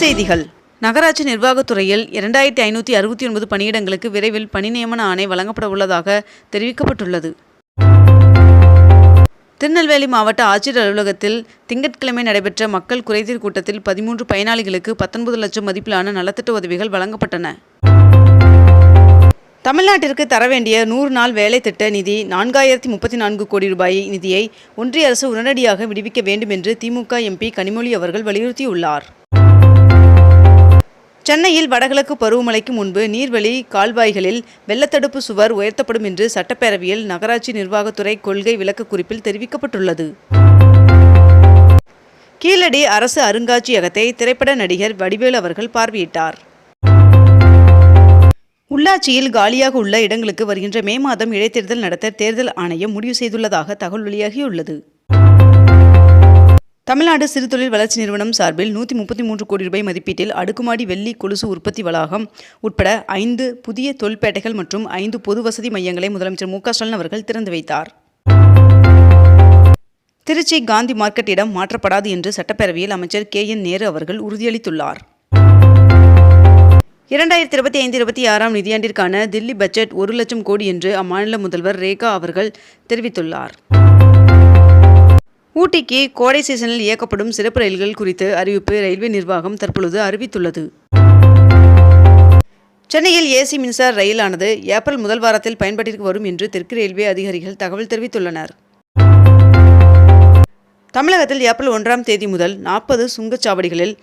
செய்திகள். நகராட்சி நிர்வாகத்துறையில் இரண்டாயிரத்தி ஐநூற்றி அறுபத்தி ஒன்பது பணியிடங்களுக்கு விரைவில் பணி நியமன ஆணை வழங்கப்பட உள்ளதாக தெரிவிக்கப்பட்டுள்ளது. திருநெல்வேலி மாவட்ட ஆட்சியர் அலுவலகத்தில் திங்கட்கிழமை நடைபெற்ற மக்கள் குறைதீர் கூட்டத்தில் பதிமூன்று பயனாளிகளுக்கு பத்தொன்பது லட்சம் மதிப்பிலான நலத்திட்ட உதவிகள் வழங்கப்பட்டன. தமிழ்நாட்டிற்கு தர வேண்டிய நூறு நாள் வேலை திட்ட நிதி நான்காயிரத்தி முப்பத்தி நான்கு கோடி ரூபாய் நிதியை ஒன்றிய அரசு உடனடியாக விடுவிக்க வேண்டும் என்று திமுக எம்பி கனிமொழி அவர்கள் வலியுறுத்தியுள்ளார். சென்னையில் வடகிழக்கு பருவமழைக்கு முன்பு நீர்வழி கால்வாய்களில் வெள்ளத்தடுப்பு சுவர் உயர்த்தப்படும் என்று சட்டப்பேரவையில் நகராட்சி நிர்வாகத்துறை கொள்கை விளக்க குறிப்பில் தெரிவிக்கப்பட்டுள்ளது. கீழடி அரசு அருங்காட்சியகத்தை திரைப்பட நடிகர் வடிவேலு அவர்கள் பார்வையிட்டார். உள்ளாட்சியில் காலியாக உள்ள இடங்களுக்கு வருகின்ற மே மாதம் இடைத்தேர்தல் நடத்த தேர்தல் ஆணையம் முடிவு செய்துள்ளதாக தகவல் வெளியாகியுள்ளது. தமிழ்நாடு சிறுதொழில் வளர்ச்சி நிறுவனம் சார்பில் நூற்றி முப்பத்தி மூன்று கோடி ரூபாய் மதிப்பீட்டில் அடுக்குமாடி வெள்ளி கொலுசு உற்பத்தி வளாகம் உட்பட ஐந்து புதிய தொல்பேட்டைகள் மற்றும் ஐந்து பொது வசதி மையங்களை முதலமைச்சர் மு ஸ்டாலின் அவர்கள் திறந்து வைத்தார். திருச்சி காந்தி மார்க்கெட் இடம் மாற்றப்படாது என்று சட்டப்பேரவையில் அமைச்சர் கே என் நேரு அவர்கள் உறுதியளித்துள்ளார். இரண்டாயிரத்தி இருபத்தி ஐந்து இருபத்தி ஆறாம் நிதியாண்டிற்கான தில்லி பட்ஜெட் ஒரு லட்சம் கோடி என்று அம்மாநில முதல்வர் ரேகா அவர்கள் தெரிவித்துள்ளார். ஊட்டிக்கு கோடை சீசனில் இயக்கப்படும் சிறப்பு ரயில்கள் குறித்து அறிவிப்பு ரயில்வே நிர்வாகம் தற்பொழுது அறிவித்துள்ளது. சென்னையில் ஏசி மின்சார ரயிலானது ஏப்ரல் முதல் வாரத்தில் பயன்பாட்டிற்கு வரும் என்று தெற்கு ரயில்வே அதிகாரிகள் தகவல் தெரிவித்துள்ளனர். தமிழகத்தில் ஏப்ரல் ஒன்றாம் தேதி முதல் நாற்பது சுங்கச்சாவடிகளில்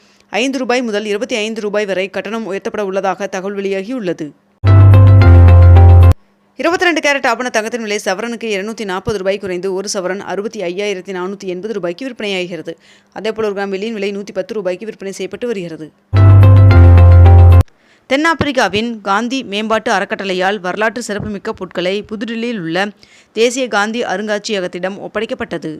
ஐந்து ரூபாய் முதல் இருபத்தி ஐந்து ரூபாய் வரை கட்டணம் உயர்த்தப்பட உள்ளதாக தகவல் வெளியாகியுள்ளது. இருபத்தி ரெண்டு கேரட் ஆபண தங்கத்தின் விலை சவரனுக்கு இருநூத்தி நாற்பது ரூபாய் குறைந்து ஒரு சவரன் அறுபத்தி ஐயாயிரத்தி நானூற்றி எண்பது ரூபாய்க்கு விற்பனையாகிறது. அதேபோல் ஒரு கிராம் வெள்ளியின் விலை நூற்றி பத்து ரூபாய்க்கு விற்பனை செய்யப்பட்டு வருகிறது. தென்னாப்பிரிக்காவின் காந்தி மேம்பாட்டு அறக்கட்டளையால் வரலாற்று சிறப்புமிக்க பொருட்களை புதுடில்லியில் உள்ள தேசிய காந்தி அருங்காட்சியகத்திடம் ஒப்படைக்கப்பட்டது.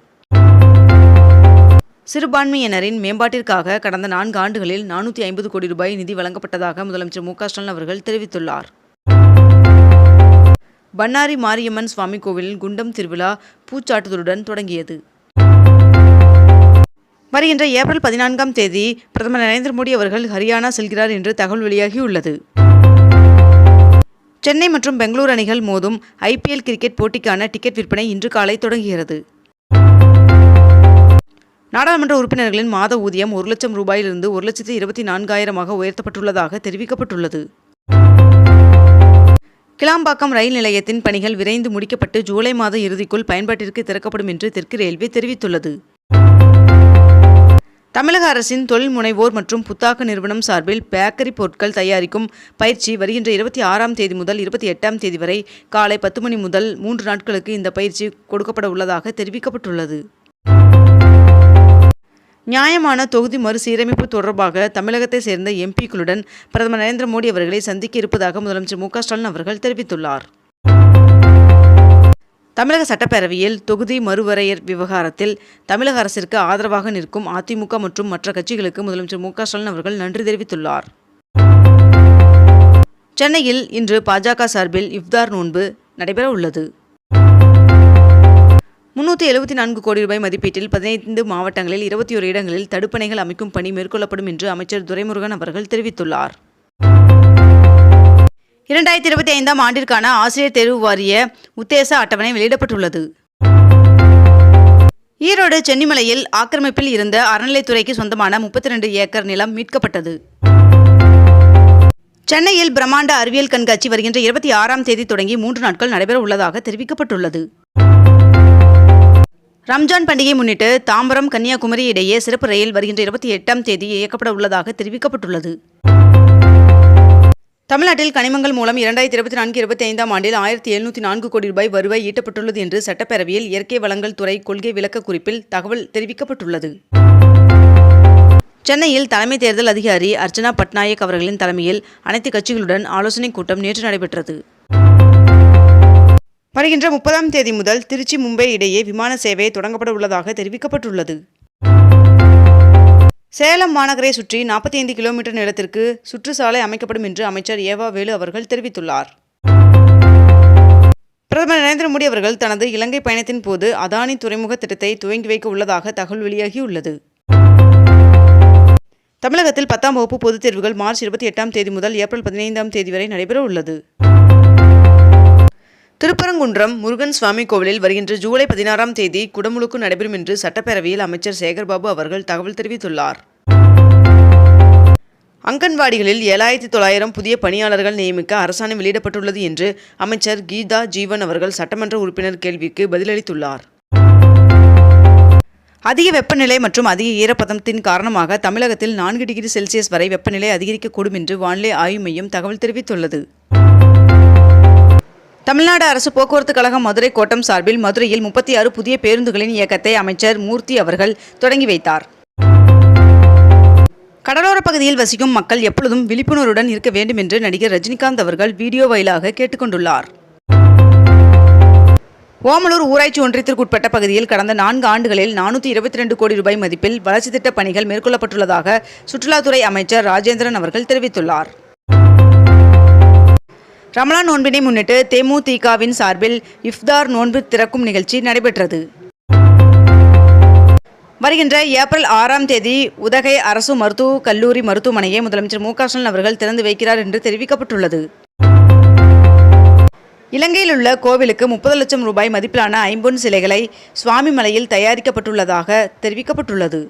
சிறுபான்மையினரின் மேம்பாட்டிற்காக கடந்த நான்கு ஆண்டுகளில் நானூற்றி ஐம்பது கோடி ரூபாய் நிதி வழங்கப்பட்டதாக முதலமைச்சர் மு க ஸ்டாலின் அவர்கள் தெரிவித்துள்ளார். பண்ணாரி மாரியம்மன் சுவாமி கோவிலில் குண்டம் திருவிழா பூச்சாட்டுதலுடன் தொடங்கியது. வருகின்ற ஏப்ரல் பதினான்காம் தேதி பிரதமர் நரேந்திர மோடி அவர்கள் ஹரியானா செல்கிறார் என்று தகவல் வெளியாகியுள்ளது. சென்னை மற்றும் பெங்களூர் அணிகள் மோதும் ஐபிஎல் கிரிக்கெட் போட்டிக்கான டிக்கெட் விற்பனை இன்று காலை தொடங்குகிறது. நாடாளுமன்ற உறுப்பினர்களின் மாத ஊதியம் ஒரு லட்சம் ரூபாயிலிருந்து ஒரு லட்சத்து இருபத்தி நான்காயிரமாக உயர்த்தப்பட்டுள்ளதாக தெரிவிக்கப்பட்டுள்ளது. கிளாம்பாக்கம் ரயில் நிலையத்தின் பணிகள் விரைந்து முடிக்கப்பட்டு ஜூலை மாத இறுதிக்குள் பயன்பாட்டிற்கு திறக்கப்படும் என்று தெற்கு ரயில்வே தெரிவித்துள்ளது. தமிழக அரசின் தொழில் முனைவோர் மற்றும் புத்தாக்க நிறுவனம் சார்பில் பேக்கரி பொருட்கள் தயாரிக்கும் பயிற்சி வருகின்ற இருபத்தி ஆறாம் தேதி முதல் இருபத்தி எட்டாம் தேதி வரை காலை பத்து மணி முதல் மூன்று நாட்களுக்கு இந்த பயிற்சி கொடுக்கப்பட உள்ளதாக தெரிவிக்கப்பட்டுள்ளது. நியாயமான தொகுதி மறுசீரமைப்பு தொடர்பாக தமிழகத்தை சேர்ந்த எம்பிக்களுடன் பிரதமர் நரேந்திர மோடி அவர்களை சந்திக்க இருப்பதாக முதலமைச்சர் மு ஸ்டாலின் அவர்கள் தெரிவித்துள்ளார். தமிழக சட்டப்பேரவையில் தொகுதி மறுவரையர் விவகாரத்தில் தமிழக அரசிற்கு ஆதரவாக நிற்கும் அதிமுக மற்றும் மற்ற கட்சிகளுக்கு முதலமைச்சர் மு ஸ்டாலின் அவர்கள் நன்றி தெரிவித்துள்ளார். சென்னையில் இன்று பாஜக சார்பில் இஃப்தார் நோன்பு நடைபெற உள்ளது முன்னூற்றி எழுபத்தி நான்கு கோடி ரூபாய் மதிப்பீட்டில் பதினைந்து மாவட்டங்களில் இருபத்தி ஒரு இடங்களில் தடுப்பணைகள் அமைக்கும் பணி மேற்கொள்ளப்படும் என்று அமைச்சர் துரைமுருகன் அவர்கள் தெரிவித்துள்ளார். இரண்டாயிரத்தி இருபத்தி ஐந்தாம் ஆண்டிற்கான ஆசிரியர் தேர்வு வாரிய உத்தேச அட்டவணை வெளியிடப்பட்டுள்ளது. ஈரோடு சென்னிமலையில் ஆக்கிரமிப்பில் இருந்த அறநிலைத்துறைக்கு சொந்தமான முப்பத்தி ரெண்டு ஏக்கர் நிலம் மீட்கப்பட்டது. சென்னையில் பிரம்மாண்ட அறிவியல் கண்காட்சி வருகின்ற இருபத்தி ஆறாம் தேதி தொடங்கி மூன்று நாட்கள் நடைபெற உள்ளதாக தெரிவிக்கப்பட்டுள்ளது. ரம்ஜான் பண்டிகை முன்னிட்டு தாம்பரம் கன்னியாகுமரி இடையே சிறப்பு ரயில் வருகின்ற இருபத்தி எட்டாம் தேதி இயக்கப்பட உள்ளதாக தெரிவிக்கப்பட்டுள்ளது. தமிழ்நாட்டில் கனிமங்கள் மூலம் இரண்டாயிரத்தி இருபத்தி நான்கு இருபத்தி ஐந்தாம் ஆண்டில் ஆயிரத்தி எழுநூற்றி நான்கு கோடி ரூபாய் வருவாய் ஈட்டப்பட்டுள்ளது என்று சட்டப்பேரவையில் இயற்கை வளங்கள் துறை கொள்கை விளக்க குறிப்பில் தகவல் தெரிவிக்கப்பட்டுள்ளது. சென்னையில் தலைமை தேர்தல் அதிகாரி அர்ச்சனா பட்நாயக் அவர்களின் தலைமையில் அனைத்து கட்சிகளுடன் ஆலோசனைக் கூட்டம் நேற்று நடைபெற்றது. வருகின்ற முப்பதாம் தேதி முதல் திருச்சி மும்பை இடையே விமான சேவை தொடங்கப்பட உள்ளதாக தெரிவிக்கப்பட்டுள்ளது. சேலம் மாநகரை சுற்றி நாற்பத்தி ஐந்து கிலோமீட்டர் நிலத்திற்கு சுற்றுச்சாலை அமைக்கப்படும் என்று அமைச்சர் ஏவா வேலு அவர்கள் தெரிவித்துள்ளார். பிரதமர் நரேந்திர மோடி அவர்கள் தனது இலங்கை பயணத்தின் போது அதானி துறைமுக திட்டத்தை துவங்கி வைக்க உள்ளதாக தகவல் வெளியாகியுள்ளது. தமிழகத்தில் பத்தாம் வகுப்பு பொதுத் தேர்வுகள் மார்ச் இருபத்தி எட்டாம் தேதி முதல் ஏப்ரல் பதினைந்தாம் தேதி வரை நடைபெற உள்ளது திருப்பரங்குன்றம் முருகன் சுவாமி கோவிலில் வருகின்ற ஜூலை பதினாறாம் தேதி குடமுழுக்கு நடைபெறும் என்று சட்டப்பேரவையில் அமைச்சர் சேகர்பாபு அவர்கள் தகவல் தெரிவித்துள்ளார். அங்கன்வாடிகளில் ஏழாயிரத்தி தொள்ளாயிரம் புதிய பணியாளர்கள் நியமிக்க அரசாணை வெளியிடப்பட்டுள்ளது என்று அமைச்சர் கீதா ஜீவன் அவர்கள் சட்டமன்ற உறுப்பினர் கேள்விக்கு பதிலளித்துள்ளார். அதிக வெப்பநிலை மற்றும் அதிக ஈரப்பதத்தின் காரணமாக தமிழகத்தில் நான்கு டிகிரி செல்சியஸ் வரை வெப்பநிலை அதிகரிக்கக்கூடும் என்று வானிலை ஆய்வு மையம் தகவல் தெரிவித்துள்ளது. தமிழ்நாடு அரசு போக்குவரத்து கழகம் மதுரை கோட்டம் சார்பில் மதுரையில் முப்பத்தி ஆறு புதிய பேருந்துகளின் இயக்கத்தை அமைச்சர் மூர்த்தி அவர்கள் தொடங்கி வைத்தார். கடலோர பகுதியில் வசிக்கும் மக்கள் எப்பொழுதும் விழிப்புணர்வுடன் இருக்க வேண்டும் என்று நடிகர் ரஜினிகாந்த் அவர்கள் வீடியோ வாயிலாக கேட்டுக்கொண்டுள்ளார். ஓமலூர் ஊராட்சி ஒன்றியத்திற்குட்பட்ட பகுதியில் கடந்த நான்கு ஆண்டுகளில் நானூற்றி இருபத்தி ரெண்டு கோடி ரூபாய் மதிப்பில் வளர்ச்சித் திட்டப் பணிகள் மேற்கொள்ளப்பட்டுள்ளதாக சுற்றுலாத்துறை அமைச்சர் ராஜேந்திரன் அவர்கள் தெரிவித்துள்ளார். ரமலான் நோன்பினை முன்னிட்டு தேமுதிகவின் சார்பில் இஃப்தார் நோன்பு திறக்கும் நிகழ்ச்சி நடைபெற்றது. வருகின்ற ஏப்ரல் ஆறாம் தேதி உதகை அரசு மருத்துவ கல்லூரி மருத்துவமனையை முதலமைச்சர் மு ஸ்டாலின் அவர்கள் திறந்து வைக்கிறார் என்று தெரிவிக்கப்பட்டுள்ளது. இலங்கையில் உள்ள கோவிலுக்கு முப்பது லட்சம் ரூபாய் மதிப்பிலான ஐம்பொன் சிலைகளை சுவாமிமலையில் தயாரிக்கப்பட்டுள்ளதாக தெரிவிக்கப்பட்டுள்ளது.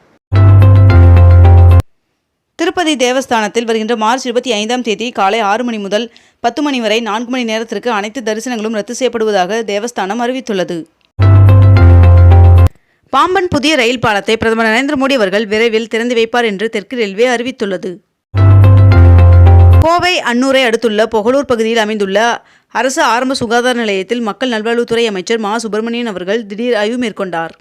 திருப்பதி தேவஸ்தானத்தில் வருகின்ற மார்ச் இருபத்தி ஐந்தாம் தேதி காலை ஆறு மணி முதல் பத்து மணி வரை நான்கு மணி நேரத்திற்கு அனைத்து தரிசனங்களும் ரத்து செய்யப்படுவதாக தேவஸ்தானம் அறிவித்துள்ளது. பாம்பன் புதிய ரயில் பாலத்தை பிரதமர் நரேந்திர மோடி அவர்கள் விரைவில் திறந்து வைப்பார் என்று தெற்கு ரயில்வே அறிவித்துள்ளது. கோவை அன்னூரை அடுத்துள்ள பொகலூர் பகுதியில் அமைந்துள்ள அரசு ஆரம்ப சுகாதார நிலையத்தில் மக்கள் நல்வாழ்வுத்துறை அமைச்சர் மா. சுப்பிரமணியன் அவர்கள் திடீர் ஆய்வு மேற்கொண்டார்.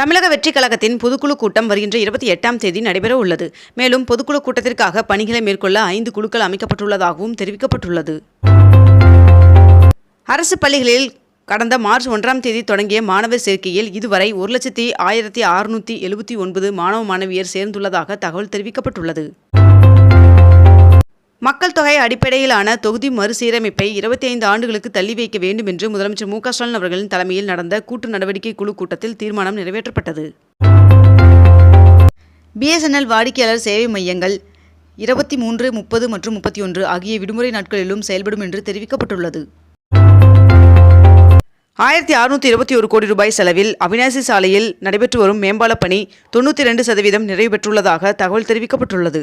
தமிழக வெற்றி கழகத்தின் பொதுக்குழு கூட்டம் வருகின்ற இருபத்தி எட்டாம் தேதி நடைபெற உள்ளது. மேலும் பொதுக்குழு கூட்டத்திற்காக பணிகளை மேற்கொள்ள ஐந்து குழுக்கள் அமைக்கப்பட்டுள்ளதாகவும் தெரிவிக்கப்பட்டுள்ளது. அரசு பள்ளிகளில் கடந்த மார்ச் ஒன்றாம் தேதி தொடங்கிய மாணவர் சேர்க்கையில் இதுவரை ஒரு லட்சத்தி ஆயிரத்தி அறுநூற்றி எழுபத்தி ஒன்பது மாணவ மாணவியர் சேர்ந்துள்ளதாக தகவல் தெரிவிக்கப்பட்டுள்ளது. மக்கள் தொகை அடிப்படையிலான தொகுதி மறுசீரமைப்பை இருபத்தி ஐந்து ஆண்டுகளுக்கு தள்ளி வைக்க வேண்டும் என்று முதலமைச்சர் மு க ஸ்டாலின் அவர்களின் தலைமையில் நடந்த கூட்டு நடவடிக்கை குழு கூட்டத்தில் தீர்மானம் நிறைவேற்றப்பட்டது. பிஎஸ்என்எல் வாடிக்கையாளர் சேவை மையங்கள் இருபத்தி மூன்று முப்பது மற்றும் முப்பத்தி ஒன்று ஆகிய விடுமுறை நாட்களிலும் செயல்படும் என்று தெரிவிக்கப்பட்டுள்ளது. ஆயிரத்தி அறுநூற்றி இருபத்தி ஒரு கோடி ரூபாய் செலவில் அவினாசி சாலையில் நடைபெற்று வரும் மேம்பாலப் பணி தொண்ணூற்றி ரெண்டு சதவீதம் நிறைவு பெற்றுள்ளதாக தகவல் தெரிவிக்கப்பட்டுள்ளது.